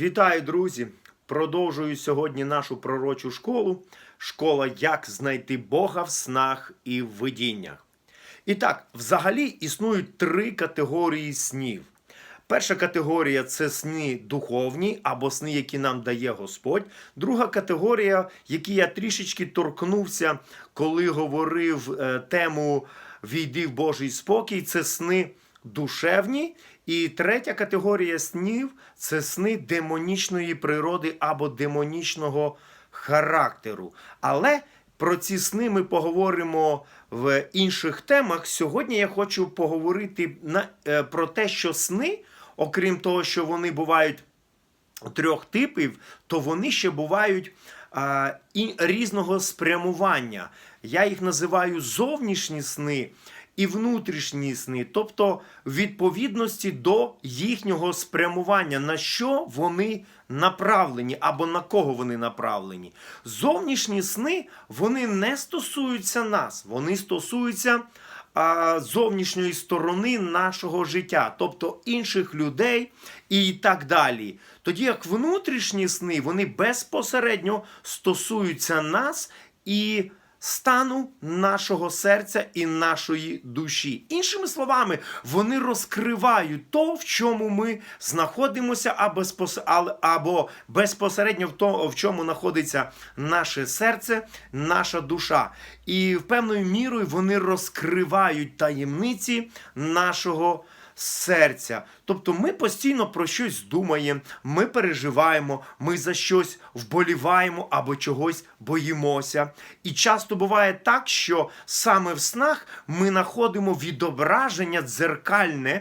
Вітаю, друзі! Продовжую сьогодні нашу пророчу школу. Школа Як знайти Бога в снах і в видіннях. І так, взагалі існують три категорії снів. Перша категорія це сни духовні або сни, які нам дає Господь. Друга категорія, які я трішечки торкнувся, коли говорив е, тему Війди в Божий спокій, це сни душевні. І третя категорія снів це сни демонічної природи або демонічного характеру. Але про ці сни ми поговоримо в інших темах. Сьогодні я хочу поговорити на, е, про те, що сни, окрім того, що вони бувають трьох типів, то вони ще бувають а, і різного спрямування. Я їх називаю зовнішні сни і внутрішні сни, тобто відповідності до їхнього спрямування, на що вони направлені або на кого вони направлені. Зовнішні сни вони не стосуються нас, вони стосуються а, зовнішньої сторони нашого життя, тобто інших людей і так далі. Тоді як внутрішні сни вони безпосередньо стосуються нас і стану нашого серця і нашої душі. Іншими словами, вони розкривають то, в чому ми знаходимося, або, безпосередньо в тому, в чому знаходиться наше серце, наша душа. І в певною мірою вони розкривають таємниці нашого серця. Тобто ми постійно про щось думаємо, ми переживаємо, ми за щось вболіваємо або чогось боїмося. І часто буває так, що саме в снах ми знаходимо відображення дзеркальне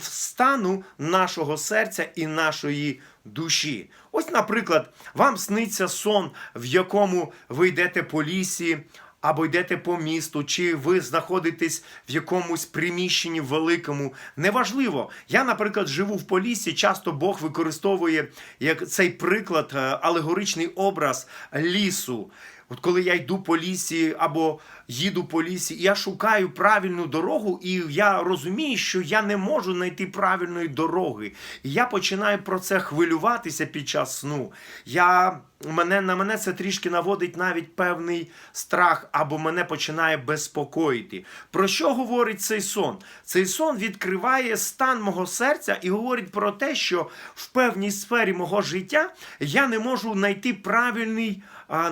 стану нашого серця і нашої душі. Ось, наприклад, вам сниться сон, в якому ви йдете по лісі або йдете по місту, чи ви знаходитесь в якомусь приміщенні великому. Неважливо. Я, наприклад, живу в полісі. Часто Бог використовує як цей приклад, е, алегоричний образ лісу. От коли я йду по лісі або їду по лісі, я шукаю правильну дорогу, і я розумію, що я не можу знайти правильної дороги. І я починаю про це хвилюватися під час сну. Я, мене, на мене це трішки наводить навіть певний страх, або мене починає безпокоїти. Про що говорить цей сон? Цей сон відкриває стан мого серця і говорить про те, що в певній сфері мого життя я не можу знайти правильний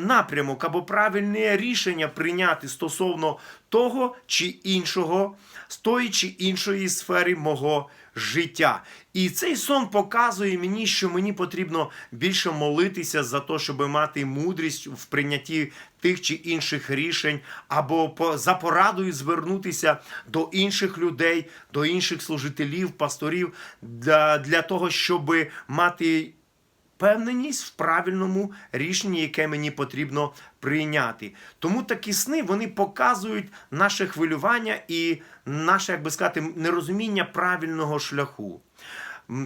напрямок або правильне рішення прийняти стосовно того чи іншого, з тої чи іншої сфери мого життя. І цей сон показує мені, що мені потрібно більше молитися за те, щоб мати мудрість в прийнятті тих чи інших рішень, або за порадою звернутися до інших людей, до інших служителів, пасторів для, для того, щоб мати впевненість в правильному рішенні, яке мені потрібно прийняти. Тому такі сни вони показують наше хвилювання і наше, як би сказати, нерозуміння правильного шляху.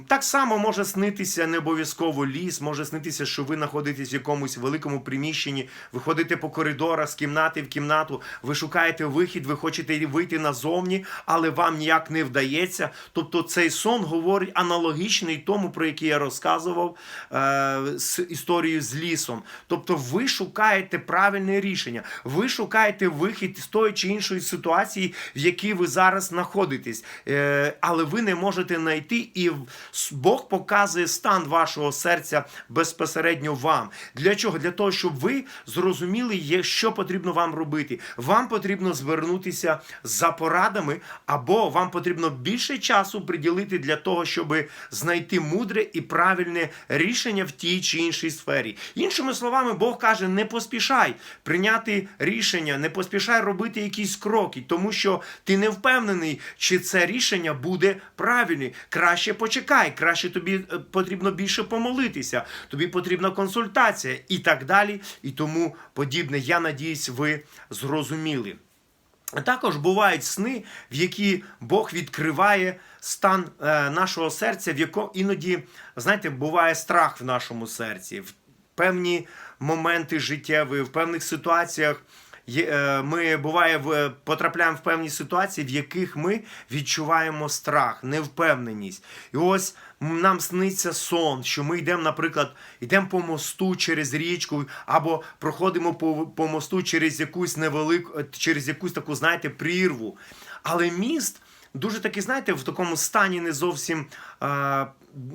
Так само може снитися не обов'язково ліс, може снитися, що ви знаходитесь в якомусь великому приміщенні, ви ходите по коридорах з кімнати в кімнату, ви шукаєте вихід, ви хочете вийти назовні, але вам ніяк не вдається. Тобто цей сон говорить аналогічний тому, про який я розказував е, з історією з лісом. Тобто ви шукаєте правильне рішення, ви шукаєте вихід з тої чи іншої ситуації, в якій ви зараз знаходитесь, е, але ви не можете знайти і в- Бог показує стан вашого серця безпосередньо вам. Для чого? Для того, щоб ви зрозуміли, що потрібно вам робити. Вам потрібно звернутися за порадами, або вам потрібно більше часу приділити для того, щоб знайти мудре і правильне рішення в тій чи іншій сфері. Іншими словами, Бог каже: не поспішай прийняти рішення, не поспішай робити якісь кроки, тому що ти не впевнений, чи це рішення буде правильне. Краще почекай, краще тобі е, потрібно більше помолитися, тобі потрібна консультація і так далі, і тому подібне. Я надіюсь, ви зрозуміли. Також бувають сни, в які Бог відкриває стан е, нашого серця, в якому іноді, знаєте, буває страх в нашому серці. В певні моменти життєві, в певних ситуаціях ми буває потрапляємо в певні ситуації, в яких ми відчуваємо страх, невпевненість. І ось нам сниться сон, що ми йдемо, наприклад, йдемо по мосту через річку, або проходимо по, по мосту через якусь невелику, е, через якусь таку, знаєте, прірву. Але міст дуже такий, знаєте, в такому стані не зовсім е,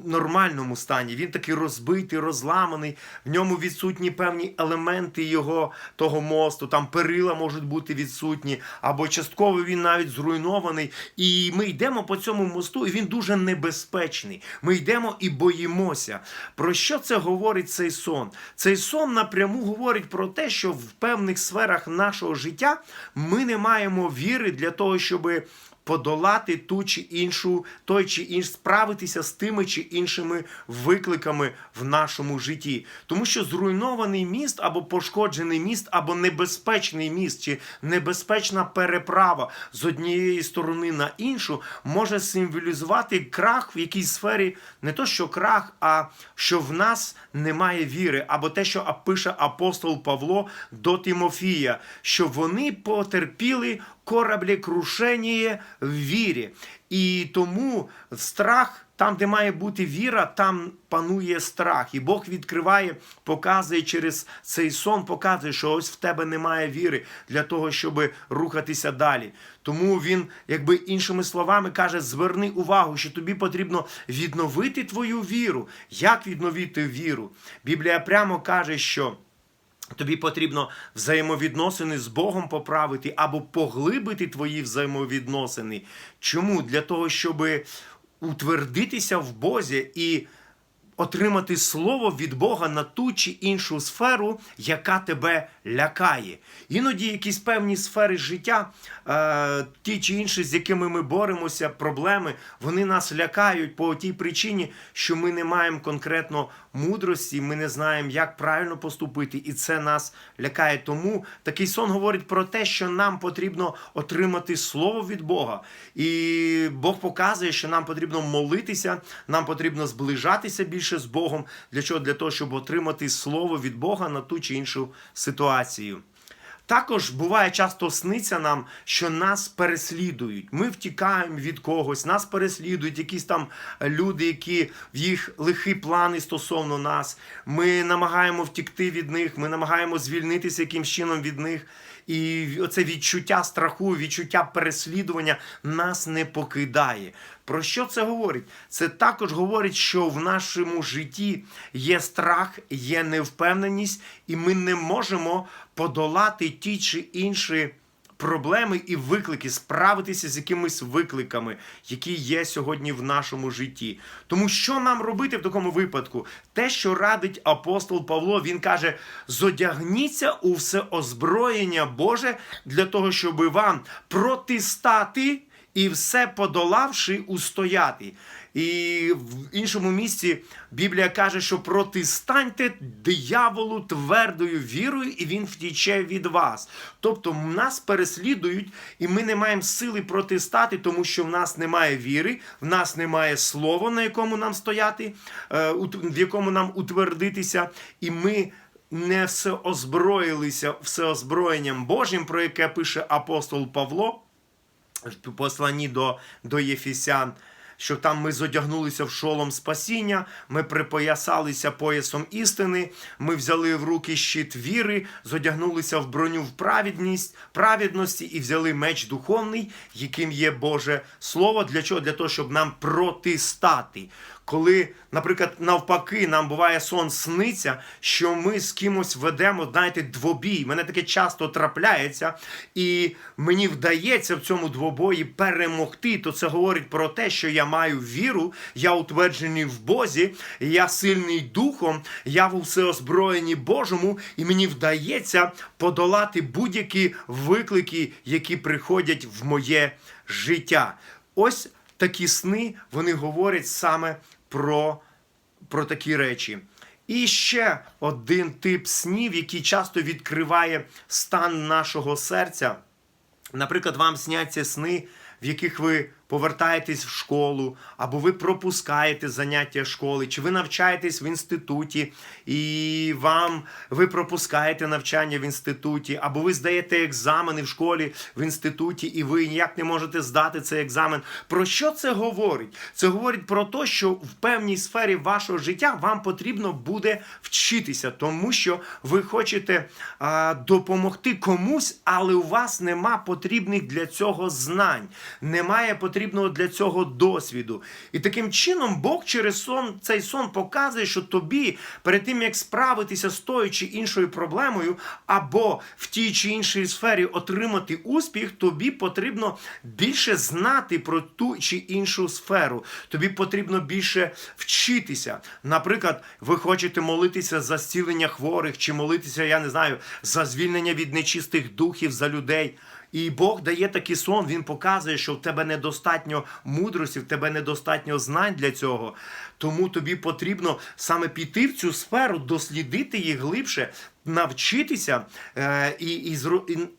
нормальному стані. Він такий розбитий, розламаний. В ньому відсутні певні елементи його того мосту. Там перила можуть бути відсутні, або частково він навіть зруйнований. І ми йдемо по цьому мосту, і він дуже небезпечний. Ми йдемо і боїмося. Про що це говорить цей сон? Цей сон напряму говорить про те, що в певних сферах нашого життя ми не маємо віри для того, щоби подолати ту чи іншу, той чи інш, справитися з тими чи іншими викликами в нашому житті. Тому що зруйнований міст або пошкоджений міст, або небезпечний міст, чи небезпечна переправа з однієї сторони на іншу може символізувати крах в якійсь сфері, не то що крах, а що в нас немає віри, або те, що пише апостол Павло до Тимофія, що вони потерпіли кораблекрушення в вірі. І тому страх, там, де має бути віра, там панує страх. І Бог відкриває, показує через цей сон, показує, що ось в тебе немає віри для того, щоб рухатися далі. Тому він, якби іншими словами, каже: зверни увагу, що тобі потрібно відновити твою віру. Як відновити віру? Біблія прямо каже, що. Тобі потрібно взаємовідносини з Богом поправити або поглибити твої взаємовідносини. Чому? Для того, щоб утвердитися в Бозі і отримати слово від Бога на ту чи іншу сферу, яка тебе лякає. Іноді якісь певні сфери життя, е, ті чи інші, з якими ми боремося, проблеми, вони нас лякають по тій причині, що ми не маємо конкретно мудрості, ми не знаємо, як правильно поступити, і це нас лякає. Тому такий сон говорить про те, що нам потрібно отримати слово від Бога. І Бог показує, що нам потрібно молитися, нам потрібно зближатися більше з Богом. Для чого? Для того, щоб отримати слово від Бога на ту чи іншу ситуацію. Також буває часто сниться нам, що нас переслідують. Ми втікаємо від когось, нас переслідують якісь там люди, які в їх лихі плани стосовно нас. Ми намагаємо втікти від них, ми намагаємо звільнитися якимсь чином від них. І оце відчуття страху, відчуття переслідування нас не покидає. Про що це говорить? Це також говорить, що в нашому житті є страх, є невпевненість, і ми не можемо подолати ті чи інші проблеми і виклики, справитися з якимись викликами, які є сьогодні в нашому житті. Тому що нам робити в такому випадку? Те, що радить апостол Павло, він каже: зодягніться у все озброєння Боже для того, щоб вам протистати і все подолавши устояти. І в іншому місці Біблія каже, що протистаньте дияволу твердою вірою, і він втіче від вас. Тобто нас переслідують, і ми не маємо сили протистати, тому що в нас немає віри, в нас немає слова, на якому нам стояти, е, в якому нам утвердитися, і ми. Не все озброїлися всеозброєнням Божим, про яке пише апостол Павло в посланні до, до Єфісян, що там ми зодягнулися в шолом спасіння, ми припоясалися поясом істини, ми взяли в руки щит віри, зодягнулися в броню в праведність, праведності і взяли меч духовний, яким є Боже Слово. Для чого? Для того, щоб нам протистати. Коли, наприклад, навпаки, нам буває сон сниться, що ми з кимось ведемо, знаєте, двобій. Мене таке часто трапляється, і мені вдається в цьому двобої перемогти. То це говорить про те, що я маю віру, я утверджений в Бозі, я сильний духом, я у всеозброєнні Божому, і мені вдається подолати будь-які виклики, які приходять в моє життя. Ось такі сни вони говорять саме про, про такі речі. І ще один тип снів, який часто відкриває стан нашого серця. Наприклад, вам сняться сни, в яких ви повертаєтесь в школу, або ви пропускаєте заняття школи, чи ви навчаєтесь в інституті, і вам ви пропускаєте навчання в інституті, або ви здаєте екзамени в школі в інституті, і ви ніяк не можете здати цей екзамен. Про що це говорить? Це говорить про те, що в певній сфері вашого життя вам потрібно буде вчитися, тому що ви хочете а, допомогти комусь, але у вас нема потрібних для цього знань, немає потрібного для цього досвіду. І таким чином Бог через сон цей сон показує, що тобі перед тим як справитися з тою чи іншою проблемою, або в тій чи іншій сфері отримати успіх, тобі потрібно більше знати про ту чи іншу сферу. Тобі потрібно більше вчитися. Наприклад, ви хочете молитися за зцілення хворих, чи молитися, я не знаю, за звільнення від нечистих духів за людей. І Бог дає такий сон, він показує, що в тебе недостатньо мудрості, в тебе недостатньо знань для цього. Тому тобі потрібно саме піти в цю сферу, дослідити їх глибше, навчитися е, і, і,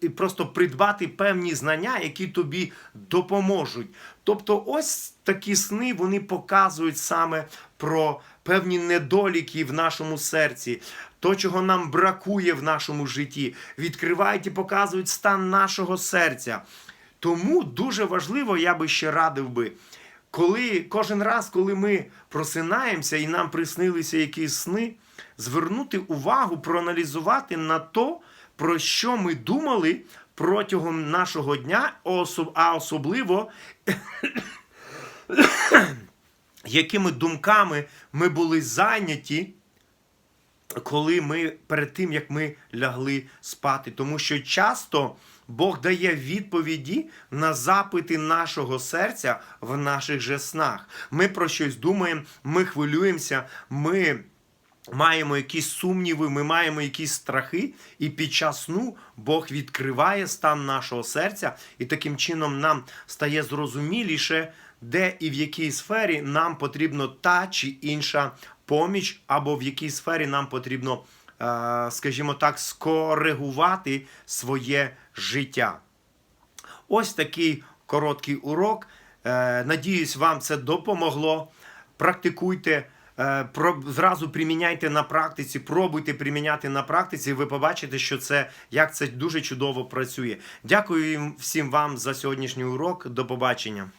і просто придбати певні знання, які тобі допоможуть. Тобто, ось такі сни вони показують саме про певні недоліки в нашому серці, то, чого нам бракує в нашому житті, відкривають і показують стан нашого серця. Тому дуже важливо, я би ще радив би, коли кожен раз, коли ми просинаємося і нам приснилися якісь сни, звернути увагу, проаналізувати на то, про що ми думали протягом нашого дня, а особливо якими думками ми були зайняті коли ми перед тим як ми лягли спати, тому що часто Бог дає відповіді на запити нашого серця в наших же снах. Ми про щось думаємо, ми хвилюємося, ми. Маємо якісь сумніви, ми маємо якісь страхи, і під час сну Бог відкриває стан нашого серця, і таким чином нам стає зрозуміліше, де і в якій сфері нам потрібно та чи інша поміч, або в якій сфері нам потрібно, е, скажімо так, скоригувати своє життя. Ось такий короткий урок. Е, Надіюсь, вам це допомогло. Практикуйте, е, зразу приміняйте на практиці, пробуйте приміняти на практиці. Ви побачите, що це як це дуже чудово працює. Дякую всім вам за сьогоднішній урок. До побачення.